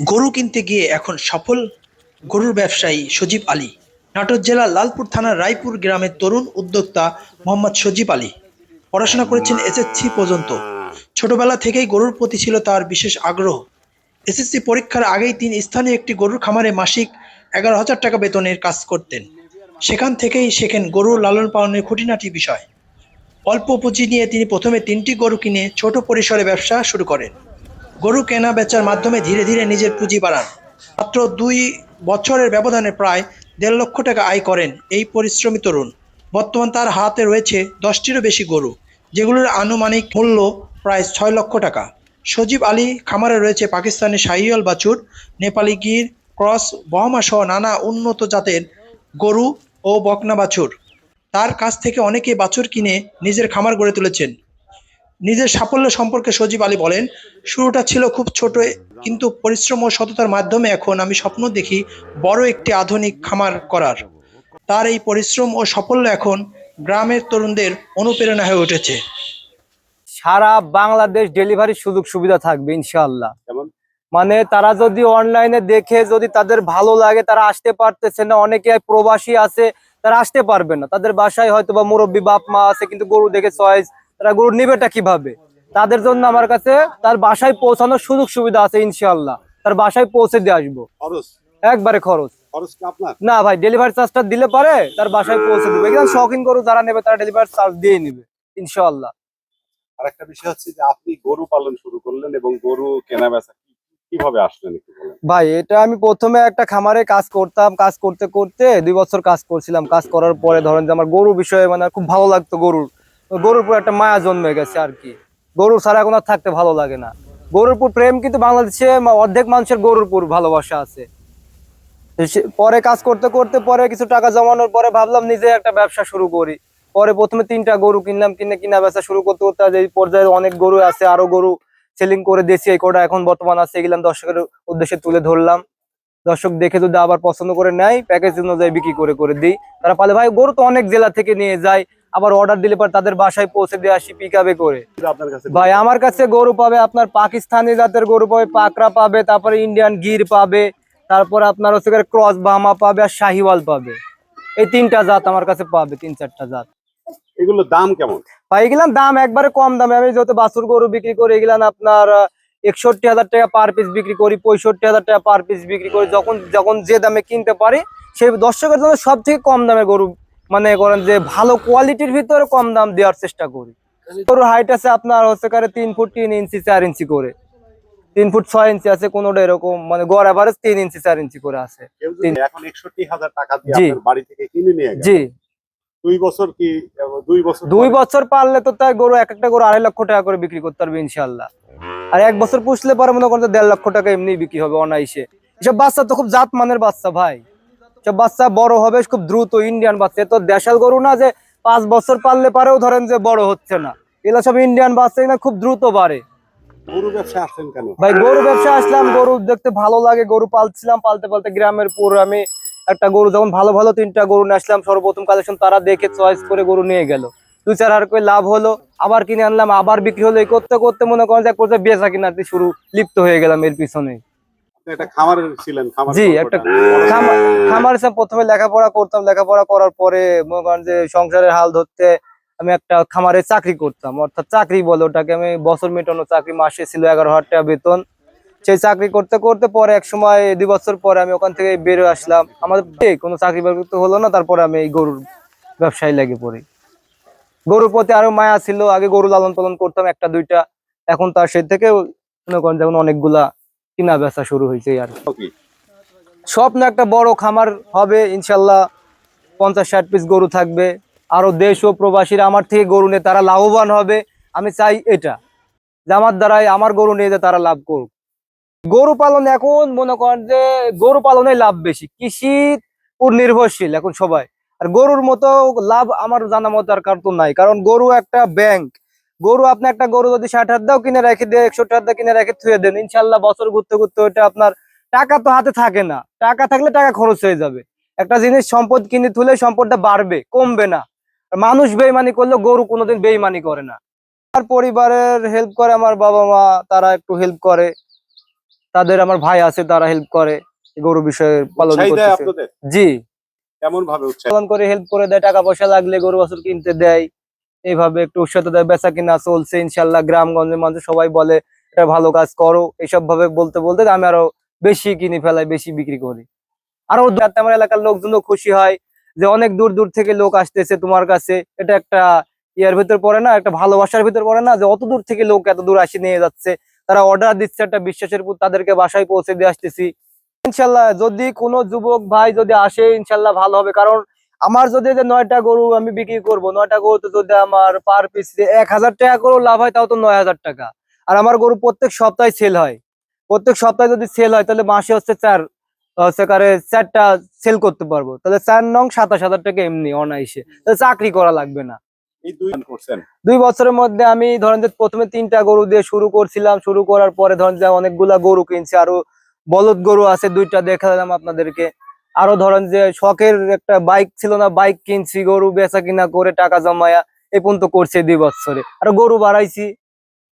গরু কিনতে গিয়ে এখন সফল গরুর ব্যবসায়ী সজীব আলী। নাটোর জেলার লালপুর থানার রায়পুর গ্রামের তরুণ উদ্যোক্তা মোহাম্মদ সজীব আলী। পড়াশোনা করেছেন এসএসসি পর্যন্ত। ছোটবেলা থেকেই গরুর প্রতি ছিল তার বিশেষ আগ্রহ। এসএসসি পরীক্ষার আগেই তিনি স্থানীয় একটি গরুর খামারে মাসিক এগারো হাজার টাকা বেতনের কাজ করতেন। সেখান থেকেই শেখেন গরু লালন পালনের খুঁটিনাটি বিষয়। অল্প পুঁজি নিয়ে তিনি প্রথমে তিনটি গরু কিনে ছোট পরিসরে ব্যবসা শুরু করেন। গরু কেনা বেচার মাধ্যমে ধীরে ধীরে নিজের পুঁজি বাড়ান। মাত্র দুই বছরের ব্যবধানে প্রায় দেড় লক্ষ টাকা আয় করেন এই পরিশ্রমী তরুণ। বর্তমান তার হাতে রয়েছে দশটিরও বেশি গরু, যেগুলোর আনুমানিক মূল্য প্রায় ছয় লক্ষ টাকা। সজীব আলী খামারে রয়েছে পাকিস্তানি শাহিওয়াল বাছুর, নেপালি গির, ক্রস, বহমা সহ নানা উন্নত জাতের গরু ও বকনা বাছুর। তার কাছ থেকে অনেকেই বাছুর কিনে নিজের খামার গড়ে তুলেছেন। নিজের সাফল্য সম্পর্কে সজীব আলী বলেন শুরুটা ছিল খুব ছোট কিন্তু পরিশ্রম ও সততার মাধ্যমে এখন আমি স্বপ্ন দেখি বড় একটি আধুনিক খামার করার। তার এই পরিশ্রম ও সাফল্য এখন গ্রামের তরুণদের অনুপ্রেরণা হয়ে উঠেছে। সারা বাংলাদেশ ডেলিভারির সুযোগ সুবিধা থাকবে ইনশাআল্লাহ। মানে তারা যদি অনলাইনে দেখে যদি তাদের ভালো লাগে তারা আসতে পারতেছে না অনেকে প্রবাসী আছে তারা আসতে পারবে না। তাদের বাসায় হয়তো বা মুরব্বী বাপ মা আছে কিন্তু গরু দেখে চয়েস তারা গরু নিবেটা কীভাবে? তাদের জন্য আমার কাছে তার বাসায় পৌঁছানোর সুযোগ সুবিধা আছে ইনশাআল্লাহ। তার বাসায় পৌঁছে দিয়ে আসব। একবারে খরচ। না ভাই ডেলিভারি চার্জটা দিলে পারে তার বাসায় পৌঁছে দেবে। এখানে শখিন গরু যারা নেবে তারা ডেলিভারি চার্জ দিয়ে নিবে ইনশাআল্লাহ। আর একটা বিষয় হচ্ছে যে আপনি গরু পালন শুরু করলেন এবং গরু কেনা বেচা কীভাবে আসলেন ভাই এটা আমি প্রথমে একটা খামারে কাজ করতাম কাজ করতে করতে দুই বছর কাজ করছিলাম। কাজ করার পরে ধরেন যে আমার গরু বিষয়ে মানে খুব ভালো লাগতো গরুর। গরুর উপর একটা মায়া জন্মে গেছে আর কি। গরু ছাড়া এখন আর থাকতে ভালো লাগে না। গরুর উপর প্রেম কিন্তু বাংলাদেশে অর্ধেক মানুষের গরুর উপর ভালোবাসা আছে। পরে কাজ করতে করতে পরে কিছু টাকা জমানোর পরে ভাবলাম নিজে একটা ব্যবসা শুরু করি। পরে প্রথমে তিনটা গরু কিনলাম, কিনে কিনা বেচা শুরু করতে করতে এই পর্যায়ে অনেক গরু আছে, আরও গরু সেলিং করে দিয়েছি, এই কটা এখন বর্তমান আছে এগুলো দর্শকের উদ্দেশ্যে তুলে ধরলাম। দর্শক দেখে যদি আবার পছন্দ করে নেয় প্যাকেজ অনুযায়ী বিক্রি করে করে দিই। তারা পালে ভাই, গরু তো অনেক জেলা থেকে নিয়ে যায় আবার অর্ডার দিলে পর তাদের বাসায় পৌঁছে দিয়ে আসি পিক আপে করে। ভাই আমার কাছে গরু পাবে আপনার পাকিস্তানি জাতের গরু পাবে পাকরা পাবে তারপরে ইন্ডিয়ান গির পাবে তারপর আপনার হচ্ছে ক্রস বাহামা পাবে আর শাহিওয়াল পাবে। এই তিনটা জাত আমার কাছে পাবে তিন চারটা জাত। এগুলোর দাম কেমন? ভাই এগুলার দাম একবারে কম দামে। আমি যত বাছুর গরু বিক্রি করি এগুলান আপনার একষট্টি হাজার টাকা পার পিস বিক্রি করি পঁয়ষট্টি হাজার টাকা পার পিস বিক্রি করি যখন যখন যে দামে কিনতে পারি সেই দর্শকের জন্য সব থেকে কম দামে গরু মানে করেন যে ভালো কোয়ালিটির ভিতরে কম দাম দেওয়ার চেষ্টা করি। গরুর হাইট আছে আপনার হচ্ছে কারে তিন ফুট তিন ইঞ্চি চার ইঞ্চি করে। তিন ফুট ছয় ইঞ্চি আছে কোনোটা এরকম মানে গড় অ্যাভারেজ তিন ইঞ্চি চার ইঞ্চি করে আছে। কেউ যদি তিন- এখন একষট্টি হাজার টাকা দিয়ে জি। বাড়ি থেকে কিনে নিয়ে জি। দুই বছর কি দুই বছর দুই বছর পারলে তো তাই গরু এক একটা গরু আড়াই লক্ষ টাকা করে বিক্রি করতে পারবে ইনশাল্লাহ আর এক বছর পুষলে পরে মনে করেন দেড় লক্ষ টাকা এমনি বিক্রি হবে অনাইসে এসব বাচ্চা তো খুব জাত মানের বাচ্চা ভাই। সব বাচ্চা বড় হবে খুব দ্রুত ইন্ডিয়ান বাচ্চা। তো দেশাল গরু না যে পাঁচ বছর পারলে পারেও ধরেন যে বড় হচ্ছে না। এগুলো সব ইন্ডিয়ান বাচ্চা না খুব দ্রুত বাড়ে। গরু ব্যবসা আসছেন কেন? ভাই গরু ব্যবসা আসলাম গরু দেখতে ভালো লাগে গরু পালছিলাম পালতে পালতে গ্রামের পুর আমি একটা গরু যখন ভালো ভালো তিনটা গরু নিয়ে আসলাম সর্বপ্রথম কালেকশন তারা দেখে চয়েস করে গরু নিয়ে গেল। দুই চার হাজার করে লাভ হলো আবার কিনে আনলাম আবার বিক্রি হলো এই করতে করতে মনে করেন যে পর্যায়ে বেচা কিনাতে শুরু লিপ্ত হয়ে গেলাম এর পিছনে। একটা খামারে ছিলেন খামার জি, একটা খামার খামার হিসাব প্রথমে লেখাপড়া করতাম লেখাপড়া করার পরে মনে করেন যে সংসারের হাল ধরতে আমি একটা খামারে চাকরি করতাম। অর্থাৎ চাকরি বলে ওটাকে আমি বছর মেটানো চাকরি মাসে ছিল এগারো হাজার টাকা বেতন। সেই চাকরি করতে করতে পরে এক সময় দুই বছর পরে আমি ওখান থেকে বেরো আসলাম। আমাদের কোনো চাকরি বাকরি তো হলো না তারপরে আমি এই গরুর ব্যবসায় লেগে পড়ি। গরুর প্রতি আরও মায়া ছিল আগে গরু লালন পালন করতাম একটা দুইটা। এখন তার সে থেকে মনে করেন যেমন অনেকগুলা কিনা বেচা শুরু হয়েছে আর? স্বপ্ন একটা বড় খামার হবে ইনশাল্লাহ পঞ্চাশ ষাট পিস গরু থাকবে। আরও দেশ ও প্রবাসীরা আমার থেকে গরু নিয়ে তারা লাভবান হবে। আমি চাই এটা যে আমার দ্বারাই আমার গরু নিয়ে যে তারা লাভ করুক। গরু পালন এখন মনে করেন যে গরু পালনে লাভ বেশি কৃষি উপর নির্ভরশীল এখন সবাই। আর গরুর মতো লাভ আমার জানা মতো আর কার তো নাই কারণ গরু একটা ব্যাংক গরু আপনি একটা গরু যদি ষাট হাত দাও কিনে রেখে দিয়ে একশো টাকা কিনে রেখে থুয়ে দেন ইনশাল্লাহ বছর ঘুরতে ঘুরতে ওইটা আপনার টাকা তো হাতে থাকে না। টাকা থাকলে টাকা খরচ হয়ে যাবে। একটা জিনিস সম্পদ কিনে তুলে সম্পদটা বাড়বে কমবে না। মানুষ বেইমানি করলে গরু কোনোদিন বেইমানি করে না। আর পরিবারের হেল্প করে আমার বাবা মা তারা একটু হেল্প করে। তাদের আমার ভাই আছে তারা হেল্প করে। গরু বিষয়ে পালন করতেছে। জি। এমন ভাবে পালন করে হেল্প করে দেয় টাকা পয়সা লাগলে গরু বাছুর কিনতে দেয়। এইভাবে একটু উৎসাহ বেচা কিনা চলছে, ইনশাল্লাহ গ্রামগঞ্জের মানুষ সবাই বলে ভালো কাজ করো। এইসব ভাবে বলতে বলতে আমি আরও বেশি কিনে ফেলাই, বেশি বিক্রি করি। আরও যাতে আমার এলাকার লোকজনও খুশি হয় যে অনেক দূর দূর থেকে লোক আসতেছে তোমার কাছে। এটা একটা ইয়ার ভিতর পড়ে না, একটা ভালোবাসার ভিতর পড়ে না যে অত দূর থেকে লোক এত দূর আসি নিয়ে যাচ্ছে। তারা অর্ডার দিচ্ছে একটা বিশ্বাসের উপর, তাদেরকে বাসায় পৌঁছে দিয়ে আসতেছি। ইনশাল্লাহ যদি কোনো যুবক ভাই যদি আসে, ইনশাল্লাহ ভালো হবে। কারণ আমার যদি যে নয়টা গরু আমি বিক্রি করব নয়টা গরু তো যদি আমার পার পিস এক হাজার টাকা করেও লাভ হয় তাও তো নয় হাজার টাকা। আর আমার গরু প্রত্যেক সপ্তাহে সেল হয়। প্রত্যেক সপ্তাহে যদি সেল হয় তাহলে মাসে হচ্ছে চার হচ্ছে কারে চারটা সেল করতে পারব। তাহলে চার নং সাতাশ হাজার টাকা এমনি অনায়াসে। তাহলে চাকরি করা লাগবে না। দুই দুই বছরের মধ্যে আমি ধরেন যে প্রথমে তিনটা গরু দিয়ে শুরু করছিলাম শুরু করার পরে ধরেন যে অনেকগুলা গরু কিনছি আরও বলদ গরু আছে দুইটা দেখালাম আপনাদেরকে। আরও ধরেন যে শখের একটা বাইক ছিল না বাইক কিনছি, গরু বেচা কিনা করে টাকা জমায়া এই পর্যন্ত করছে দুই বছরে। আর গরু বাড়াইছি।